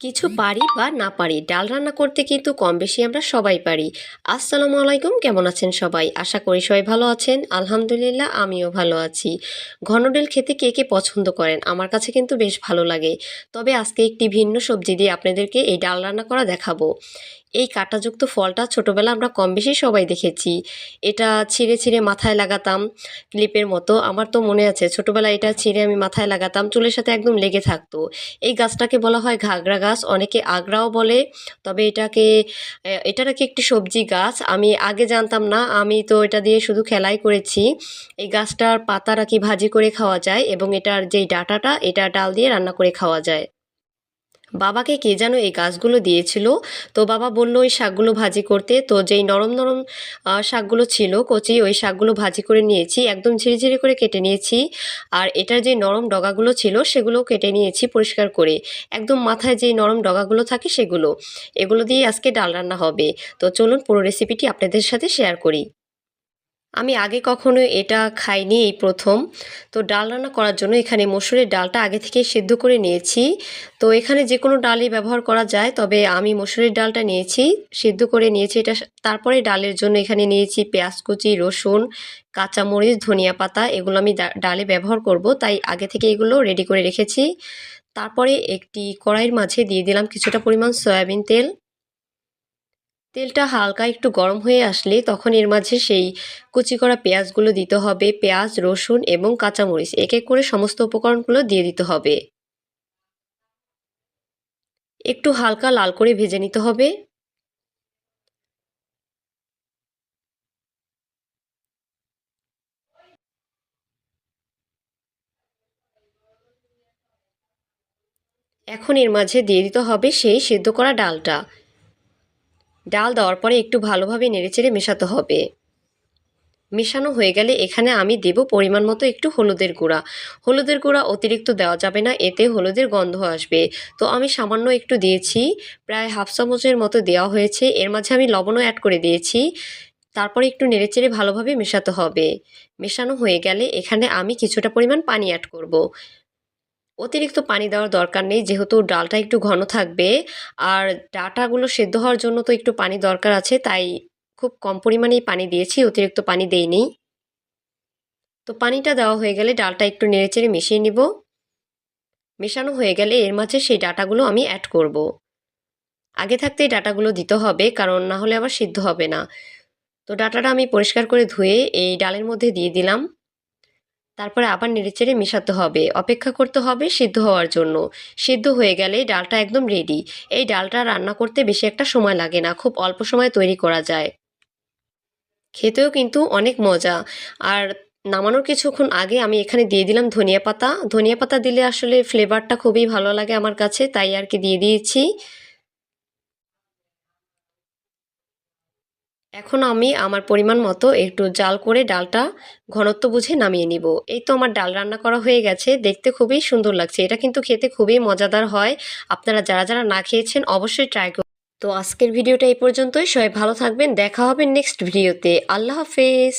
কিছু পারি বা না পারি, ডাল রান্না করতে কিন্তু কম বেশি আমরা সবাই পারি। আসসালামু আলাইকুম, কেমন আছেন সবাই? আশা করি সবাই ভালো আছেন। আলহামদুলিল্লাহ, আমিও ভালো আছি। ঘন খেতে কে কে পছন্দ করেন? আমার কাছে কিন্তু বেশ ভালো লাগে। তবে আজকে একটি ভিন্ন সবজি দিয়ে আপনাদেরকে এই ডাল রান্না করা দেখাবো। এই কাঁটাযুক্ত ফলটা ছোটবেলা আমরা কম বেশি সবাই দেখেছি। এটা ছিঁড়ে ছিঁড়ে মাথায় লাগাতাম। ক্লিপের মতো, আমার তো মনে আছে, ছোটবেলায় এটা ছিঁড়ে আমি মাথায় লাগাতাম, চুলের সাথে একদম লেগে থাকতো। এই গাছটাকে বলা হয় ঘাগরা গাছ, অনেকে আগ্রাও বলে, তবে এটাকে এটা নাকি একটি সবজি গাছ, আমি আগে জানতাম না, আমি তো এটা দিয়ে শুধু খেলাই করেছি। এই গাছটার পাতা নাকি ভাজি করে খাওয়া যায় এবং এটার যেই ডাটাটা, এটা ডাল দিয়ে রান্না করে খাওয়া যায়। বাবাকে কে যেন এই গাছগুলো দিয়েছিল। তো বাবা বলল, ওই শাকগুলো ভাজি করতে। তো যেই নরম নরম শাকগুলো ছিল, কচি, ওই শাকগুলো ভাজি করে নিয়েছি। একদম ঝিরি ঝিরি করে কেটে নিয়েছি। আর এটার যে নরম ডগাগুলো ছিল সেগুলো কেটে নিয়েছি পরিষ্কার করে। একদম মাথায় যে নরম ডগাগুলো থাকে, সেগুলো। এগুলো দিয়ে আজকে ডাল রান্না হবে। তো চলুন পুরো রেসিপিটি আপনাদের সাথে শেয়ার করি। আমি আগে কখনো এটা খাইনি এই প্রথম। তো ডাল রান্না করার জন্য এখানে মসুরের ডালটা আগে থেকে সেদ্ধ করে নিয়েছি। তো এখানে যে কোনো ডালই ব্যবহার করা যায়, তবে আমি মসুরের ডালটা নিয়েছি, সিদ্ধ করে নিয়েছি এটা। তারপরে ডালের জন্য এখানে নিয়েছি পেঁয়াজ কুচি, রসুন, কাঁচামরিচ, ধনিয়া পাতা, এগুলো আমি ডালে ব্যবহার করব। তাই আগে থেকে এগুলো রেডি করে রেখেছি। তারপরে একটি কড়াইয়ের মাঝে দিয়ে দিলাম কিছুটা পরিমাণ সয়াবিন তেল। তেলটা হালকা একটু গরম হয়ে আসলে তখন এর মাঝে সেই কুচি করা পেঁয়াজগুলো দিতে হবে, পেঁয়াজ, রসুন এবং কাঁচামরিচ। এক এক করে সমস্ত উপকরণগুলো দিয়ে দিতে হবে। একটু হালকা লাল করে ভেজে নিতে হবে। এখন এর মাঝে দিয়ে দিতে হবে সেই সেদ্ধ করা ডালটা। ডাল দেওয়ার পরে একটু ভালোভাবে নেড়েচেড়ে মেশাতে হবে। মেশানো হয়ে গেলে এখানে আমি দেব পরিমাণ মতো একটু হলুদের গুঁড়া। হলুদের গুঁড়া অতিরিক্ত দেওয়া যাবে না, এতে হলুদের গন্ধ আসবে। তো আমি সামান্য একটু দিয়েছি, প্রায় হাফ চামচের মতো দেওয়া হয়েছে। এর মাঝে আমি লবণও অ্যাড করে দিয়েছি। তারপরে একটু নেড়েচেড়ে ভালোভাবে মেশাতে হবে। মেশানো হয়ে গেলে এখানে আমি কিছুটা পরিমাণ পানি অ্যাড করব। অতিরিক্ত পানি দেওয়ার দরকার নেই, যেহেতু ডালটা একটু ঘন থাকবে। আর ডাটাগুলো সেদ্ধ হওয়ার জন্য তো একটু পানি দরকার আছে, তাই খুব কম পরিমাণেই পানি দিয়েছি, অতিরিক্ত পানি দেইনি। তো পানিটা দেওয়া হয়ে গেলে ডালটা একটু নেড়েচেড়ে মিশিয়ে নিব। মেশানো হয়ে গেলে এর মাঝে সেই ডাটাগুলো আমি অ্যাড করব। আগে থাকতেই ডাটাগুলো দিতে হবে, কারণ না হলে আবার সিদ্ধ হবে না। তো ডাটাটা আমি পরিষ্কার করে ধুয়ে এই ডালের মধ্যে দিয়ে দিলাম। তারপরে আবার নেড়েচেড়ে মেশাতে হবে। অপেক্ষা করতে হবে সিদ্ধ হওয়ার জন্য। সিদ্ধ হয়ে গেলে ডালটা একদম রেডি এই ডালটা রান্না করতে বেশি একটা সময় লাগে না, খুব অল্প সময় তৈরি করা যায়। খেতেও কিন্তু অনেক মজা। আর নামানোর কিছুক্ষণ আগে আমি এখানে দিয়ে দিলাম ধনিয়া পাতা। ধনিয়া পাতা দিলে আসলে ফ্লেভারটা খুবই ভালো লাগে আমার কাছে, তাই আর কি দিয়ে দিয়েছি। এখন আমি আমার পরিমাণ মতো একটু জাল করে ডালটা ঘনত্ব বুঝে নামিয়ে নিব। এই তো আমার ডাল রান্না করা হয়ে গেছে, দেখতে খুবই সুন্দর লাগছে। এটা কিন্তু খেতে খুবই মজাদার হয়। আপনারা যারা যারা না খেয়েছেন অবশ্যই ট্রাই করুন তো আজকের ভিডিওটা এই পর্যন্তই। সবাই ভালো থাকবেন। দেখা হবে নেক্সট ভিডিওতে আল্লাহ হাফেজ।